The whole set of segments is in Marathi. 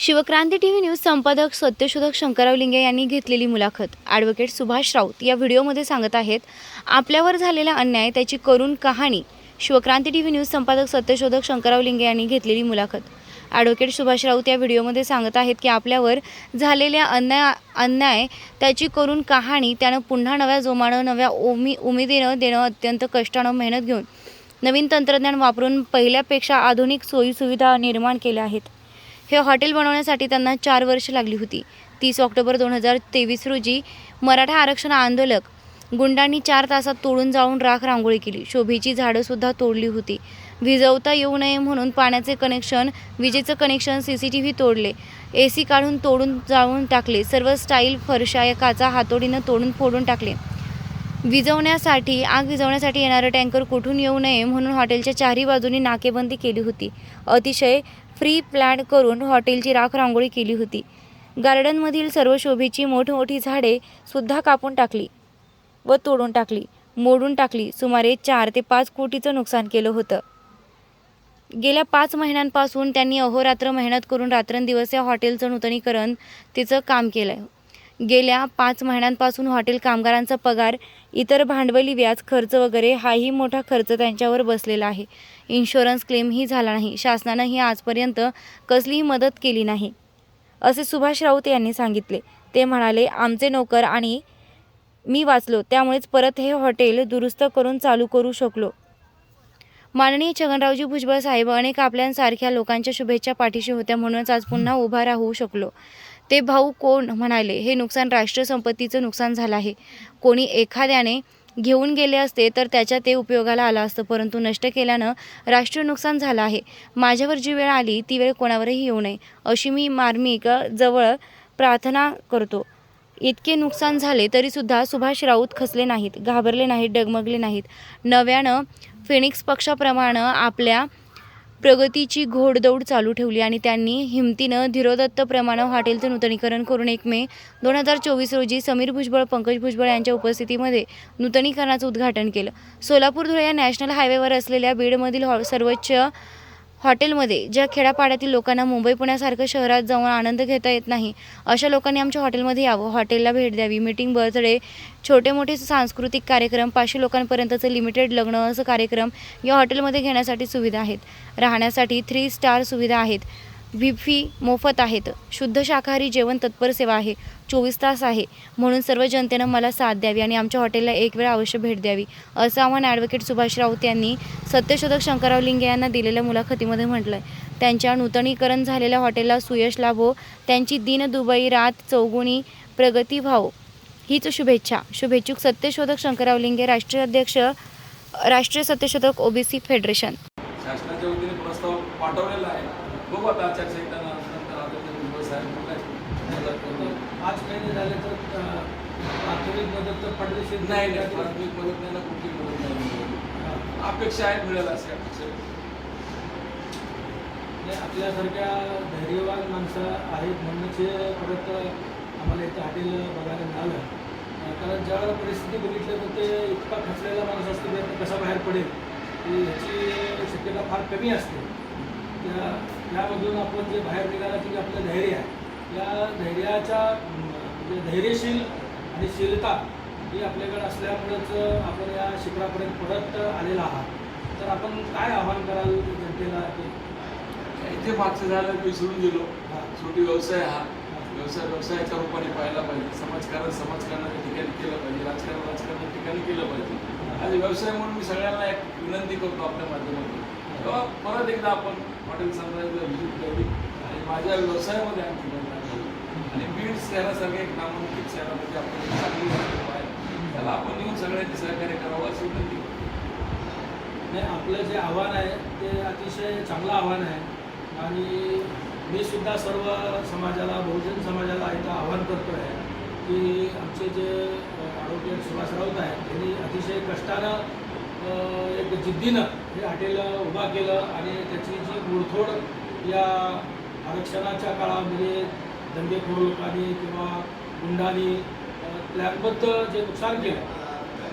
शिवक्रांती टी व्ही न्यूज संपादक सत्यशोधक शंकरराव लिंगे यांनी घेतलेली मुलाखत. ॲडव्होकेट सुभाष राऊत या व्हिडिओमध्ये सांगत आहेत आपल्यावर झालेला अन्याय त्याची करून कहाणी शिवक्रांती टी व्ही न्यूज संपादक सत्यशोधक शंकरराव लिंगे यांनी घेतलेली मुलाखत. ॲडव्होकेट सुभाष राऊत या व्हिडिओमध्ये सांगत आहेत की आपल्यावर झालेल्या अन्याय अन्याय त्याची करून कहाणी त्यानं पुन्हा नव्या जोमानं नव्या उमी उमेदीनं देणं अत्यंत कष्टानं मेहनत घेऊन नवीन तंत्रज्ञान वापरून पहिल्यापेक्षा आधुनिक सोयीसुविधा निर्माण केल्या आहेत. हे हॉटेल बनवण्यासाठी त्यांना चार वर्ष लागली होती. तीस ऑक्टोबर दोन हजार तेवीस रोजी मराठा आरक्षण आंदोलक गुंडांनी चार तासात तोडून जाऊन राख रांगोळी केली. शोभेची झाडंसुद्धा तोडली होती. विजवता येऊ नये म्हणून पाण्याचे कनेक्शन विजेचं connection C C T V तोडले. ए सी काढून तोडून जाळून टाकले. सर्व स्टाईल फरशा काचा हातोडीनं तोडून फोडून टाकले. विझवण्यासाठी आग विझवण्यासाठी येणारं टँकर कुठून येऊ नये म्हणून हॉटेलच्या चारही बाजूनी नाकेबंदी केली होती. अतिशय फ्री प्लॅन करून हॉटेलची राख रांगोळी केली होती. गार्डनमधील सर्व शोभेची मोठमोठी झाडे सुद्धा कापून टाकली व तोडून टाकली मोडून टाकली. सुमारे चार ते पाच कोटीचं नुकसान केलं होतं. गेल्या पाच महिन्यांपासून त्यांनी अहोरात्र मेहनत करून रात्रंदिवस या हॉटेलचं नूतनीकरण तिचं काम केलं आहे गेल्या पाच महिन्यांपासून हॉटेल कामगारांचा पगार इतर भांडवली व्याज खर्च वगैरे हाही मोठा खर्च त्यांच्यावर बसलेला आहे. इन्शुरन्स क्लेमही झाला नाही. शासनानंही आजपर्यंत कसलीही मदत केली नाही. असे सुभाष राऊत यांनी सांगितले. ते म्हणाले आमचे नोकर आणि मी वाचलो त्यामुळेच परत हे हॉटेल दुरुस्त करून चालू करू शकलो. माननीय छगनरावजी भुजबळ साहेब अनेक आपल्यासारख्या लोकांच्या शुभेच्छा पाठीशी होत्या म्हणूनच आज पुन्हा उभा राहू शकलो. ते भाऊ कोण म्हणाले हे नुकसान राष्ट्रीय संपत्तीचं नुकसान झालं आहे. कोणी एखाद्याने घेऊन गेले असते तर त्याच्या ते उपयोगाला आलं असतं परंतु नष्ट केल्यानं राष्ट्रीय नुकसान झालं आहे. माझ्यावर जी वेळ आली ती वेळ कोणावरही येऊ नये. अशी मी मार्मिक जवळ प्रार्थना करतो. इतके नुकसान झाले तरीसुद्धा सुभाष राऊत खचले नाहीत घाबरले नाहीत डगमगले नाहीत. नव्यानं फिनिक्स पक्षाप्रमाणे आपल्या प्रगतीची घोडदौड चालू ठेवली आणि त्यांनी हिमतीनं धीरोदत्तप्रमाणे हॉटेलचं नूतनीकरण करून एक मे दोन हजार चोवीस रोजी समीर भुजबळ पंकज भुजबळ यांच्या उपस्थितीमध्ये नूतनीकरणाचं उद्घाटन केलं. सोलापूर धुळे या नॅशनल हायवेवर असलेल्या बीडमधील हॉ सर्वोच्च हॉटेलमध्ये ज्या खेड्यापाड्यातील लोकांना मुंबई पुण्यासारखं शहरात जाऊन आनंद घेता येत नाही अशा लोकांनी आमच्या हॉटेलमध्ये यावं. हॉटेलला भेट द्यावी मीटिंग बर्थडे छोटे मोठे सांस्कृतिक कार्यक्रम पाचशे लोकांपर्यंतचं लिमिटेड लग्न असं कार्यक्रम या हॉटेलमध्ये घेण्यासाठी सुविधा आहेत. राहण्यासाठी थ्री स्टार सुविधा आहेत. व्हीफी मोफत आहेत. शुद्ध शाकाहारी जेवण तत्पर सेवा आहे. चोवीस तास आहे. म्हणून सर्व जनतेनं मला साथ द्यावी आणि आमच्या हॉटेलला एक वेळ अवश्य भेट द्यावी असं आव्हान ॲडव्होकेट सुभाष राऊत यांनी सत्यशोधक शंकरराव लिंगे यांना दिलेल्या मुलाखतीमध्ये म्हटलं आहे त्यांच्या नूतनीकरण झालेल्या हॉटेलला सुयश लाभो त्यांची दिन दुबई रात चौगुणी प्रगती व्हावो हीच शुभेच्छा. शुभेच्छुक सत्यशोधक शंकरराव लिंगे राष्ट्रीय अध्यक्ष राष्ट्रीय सत्यशोधक ओबीसी फेडरेशन. शासनाच्या वतीने प्रस्ताव पाठवलेला आहे. बघू आता आचारसंहिता नंतर आदरणीय भुजबळ साहेब काय त्याला करतो. तर प्राथमिक मदत तर पडदेशीर नाही नाही प्राथमिक मदत नाही ना कुठली मदत नाही. अपेक्षा आहे मिळेल अशी अपेक्षा. म्हणजे आपल्यासारख्या धैर्यवान माणसं आहेत हे परत आम्हाला इथं हॉटेल बघायला मिळालं. कारण ज्यावेळेला परिस्थिती बघितली तर ते इतका खचलेला माणूस असतो की आता कसा बाहेर पडेल. की ह्याची शक्यता फार कमी असते. त्या यामधून आपण जे बाहेर निघाला की आपलं धैर्य आहे. या धैर्याच्या धैर्यशील आणि शीलता ही आपल्याकडे असल्यामुळेच आपण या शिखरापर्यंत परत आलेला आहात. तर आपण काय आव्हान कराल जनतेला? इथे मागचं झालं विसरून गेलो शेवटी व्यवसाय हा. व्यवसाय व्यवसायाच्या रूपाने पाहायला पाहिजे. समाजकारण समाजकारणाच्या ठिकाणी केलं पाहिजे. राजकारण राजकारणाच्या ठिकाणी केलं पाहिजे. आणि व्यवसाय म्हणून मी सगळ्यांना एक विनंती करतो आपल्या माध्यमातून. तेव्हा परत एकदा आपण हॉटेल सनराईजला व्हिजिट द्यावी आणि माझ्या व्यवसायामध्ये आणखी बीड शहरासारख्या एक नामांकित शहरामध्ये आपण चांगली आहे. त्याला आपण येऊन सगळ्यांनी सहकार्य करावं अशी विनंती. नाही आपलं जे आव्हान आहे ते अतिशय चांगलं आव्हान आहे. आणि मी सुद्धा सर्व समाजाला बहुजन समाजाला इथं आव्हान करतो आहे की आमचे जे ॲडव्होकेट सुभाष राऊत आहेत त्यांनी अतिशय कष्टानं एक जिद्दीनं हे हॉटेल उभा केलं आणि त्याची जी मुळथोड या आरक्षणाच्या काळामध्ये दंगेखोर लोकांनी किंवा गुंडांनी त्याबद्दल जे नुकसान केलं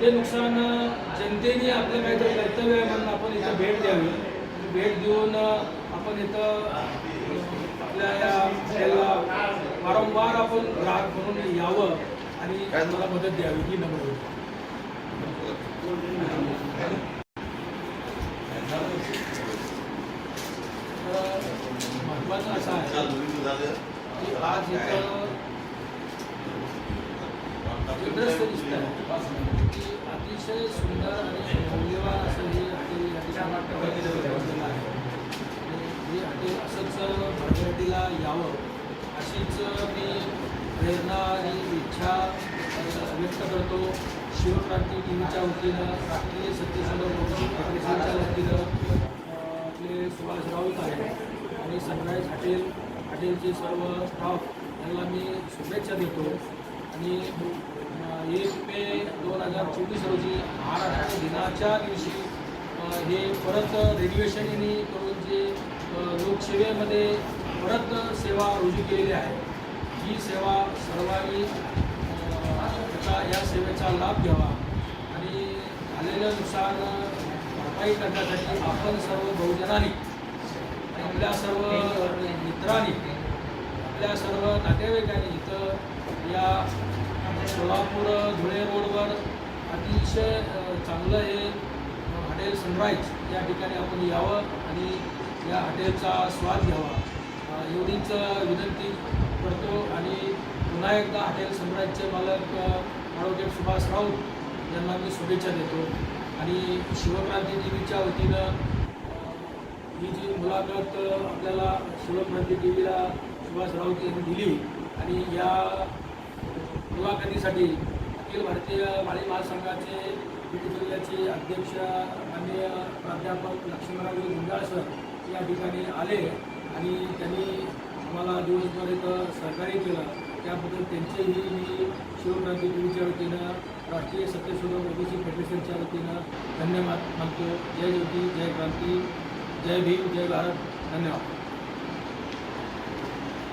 ते नुकसान जनतेने आपलं काहीतरी कर्तव्य आहे म्हणून आपण इथं भेट द्यावी. भेट देऊन आपण इथं आपल्या या हॉटेलला वारंवार आपण ग्राहक म्हणून यावं आणि मला मदत द्यावी ही नम्र महत्वाचं महत्त्वाचं असं आहे आज इथं अतिशय सुंदर आणि मौल्यवान असं हे अतिशय आहे हे हॉटेल असंच भरभराटीला यावं अशीच मी प्रेरणा आणि इच्छा व्यक्त करतो शिवक्रांती टीव्हीच्या वतीनं राष्ट्रीय सत्यशोधक ओबीसी वतीनं आपले सुभाष राऊत आहेत आणि सनराईज हॉटेल हॉटेलचे सर्व स्टाफ यांना मी शुभेच्छा देतो. आणि एक मे दोन हजार चोवीस रोजी महाराष्ट्र दिनाच्या दिवशी हे परत रेडिएशन यांनी करून जे लोकसेवेमध्ये परत सेवा रुजू केलेली आहे. ही सेवा सर्वांनी या सेवेचा लाभ घ्यावा. आणि झालेलं नुकसान भरपाई करण्यासाठी आपण सर्व बहुजनांनी आपल्या सर्व मित्रांनी आपल्या सर्व नातेवाईकांनी इथं या सोलापूर धुळे रोडवर अतिशय चांगलं हे हॉटेल सनराईज या ठिकाणी आपण यावं आणि या हॉटेलचा स्वाद घ्यावा. एवढीच विनंती करतो आणि पुन्हा एकदा हॉटेल सनराईजचे मालक आरोग्य ॲडव्होकेट सुभाष राऊत यांना मी शुभेच्छा देतो. आणि शिवक्रांती टी वतीनं ही जी मुलाखत आपल्याला सुलभ टी व्हीला सुभाष राऊत यांनी दिली आणि या मुलाखतीसाठी अखिल भारतीय माळी महासंघाचे बीड जिल्ह्याचे अध्यक्ष माननीय प्राध्यापक लक्ष्मणराव मुंगाळ सर या ठिकाणी आले आणि त्यांनी आम्हाला दिवसभर इथं सहकार्य केलं. त्याबद्दल त्यांचेही मी शिवक्रांती टीव्हीच्या वतीनं राष्ट्रीय सत्यशोधक ओबीसी फेडरेशनच्या वतीनं धन्यवाद मानतो. जय ज्योती जय क्रांती. जय भीम जय भारत धन्यवाद